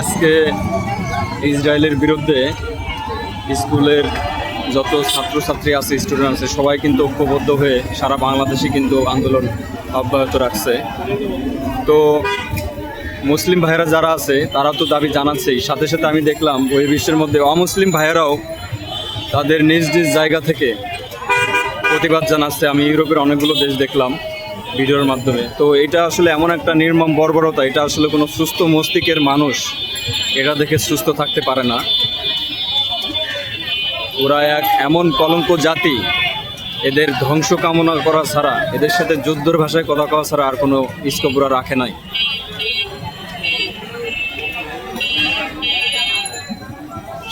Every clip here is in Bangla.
আজকে ইসরায়েলের বিরুদ্ধে স্কুলের যত ছাত্রছাত্রী আছে স্টুডেন্ট আছে, সবাই কিন্তু ঐক্যবদ্ধ হয়ে সারা বাংলাদেশে কিন্তু আন্দোলন অব্যাহত রাখছে। তো মুসলিম ভাইয়েরা যারা আছে, তারা তো দাবি জানাচ্ছেই। সাথে সাথে আমি দেখলাম, ওই বিশ্বের মধ্যে অমুসলিম ভাইয়েরাও তাদের নিজ নিজ জায়গা থেকে প্রতিবাদ জানাচ্ছে। আমি ইউরোপের অনেকগুলো দেশ দেখলাম ভিডিওর মাধ্যমে। তো এটা আসলে এমন একটা নির্মম বর্বরতা। এটা আসলে কোনো সুস্থ মস্তিষ্কের মানুষ এটা দেখে সুস্থ থাকতে পারে না। ওরা এক এমন কলঙ্ক জাতি, এদের ধ্বংস কামনা করা ছাড়া, এদের সাথে যুদ্ধর ভাষায় কথা কওয়া ছাড়া আর কোনো ওরা রাখে নাই।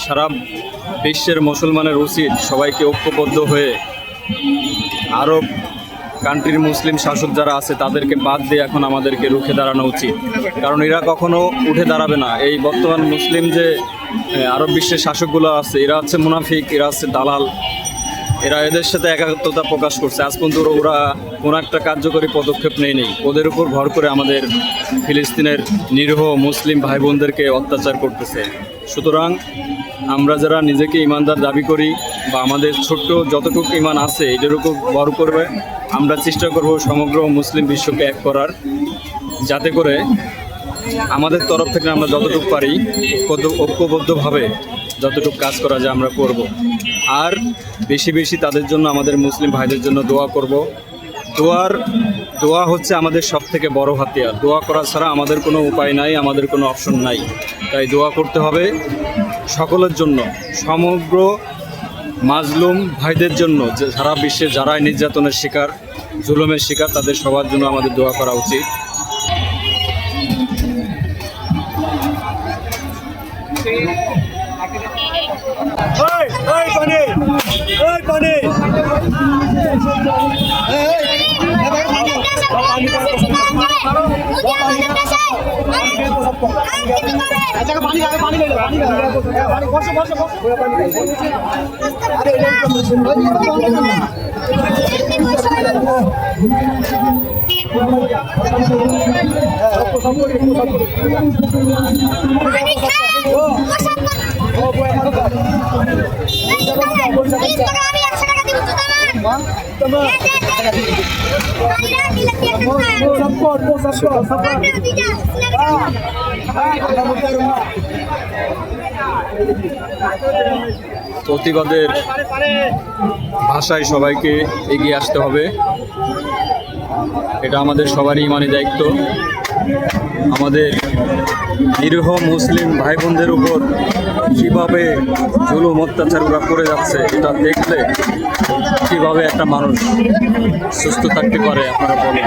সারা বিশ্বের মুসলমানের উচিত সবাইকে ঐক্যবদ্ধ হয়ে আরব কান্ট্রির মুসলিম শাসক যারা আছে, তাদেরকে বাদ দিয়ে এখন আমাদেরকে রুখে দাঁড়ানো উচিত। কারণ এরা কখনো উঠে দাঁড়াবে না। এই বর্তমান মুসলিম যে আরব বিশ্বের শাসকগুলো আছে, এরা হচ্ছে মুনাফিক, এরা হচ্ছে দালাল। এরা এদের সাথে একাত্মতা প্রকাশ করছে। আজ পর্যন্ত ওরা কোনো একটা কার্যকরী পদক্ষেপ নেয়নি। ওদের উপর ভর করে আমাদের ফিলিস্তিনের নিরীহ মুসলিম ভাই বোনদেরকে অত্যাচার করতেছে। সুতরাং আমরা যারা নিজেকে ইমানদার দাবি করি বা আমাদের ছোট্ট যতটুকু ইমান আছে, এটার উপর ভর করবে, আমরা চেষ্টা করব সমগ্র মুসলিম বিশ্বকে এক করার। যাতে করে আমাদের তরফ থেকে আমরা যতটুকু পারি, ঐক্যবদ্ধ- ঐক্যবদ্ধভাবে যতটুকু কাজ করা যায় আমরা করব। আর বেশি বেশি তাদের জন্য, আমাদের মুসলিম ভাইদের জন্য দোয়া করব। দোয়ার, দোয়া হচ্ছে আমাদের সব থেকে বড় হাতিয়ার। দোয়া করা ছাড়া আমাদের কোনো উপায় নাই, আমাদের কোনো অপশন নাই। তাই দোয়া করতে হবে। সকলের জন্য সমগ্র মাজলুম ভাইদের জন্য যে সারা বিশ্বে যারাই নির্যাতনের শিকার জুলুমের শিকার তাদের সবার জন্য আমাদের দোয়া করা উচিত পানি আমি একশো টাকা দিব তোমার সাপোর্ট সাপোর্ট প্রতিবাদের ভাষায় সবাইকে এগিয়ে আসতে হবে। এটা আমাদের সবারই মানে দায়িত্ব। আমাদের নিরীহ মুসলিম ভাই বোনদের উপর কীভাবে জুলুম অত্যাচার ওরা করে যাচ্ছে, এটা দেখলে কীভাবে একটা মানুষ সুস্থ থাকতে পারে আপনারা বলেন।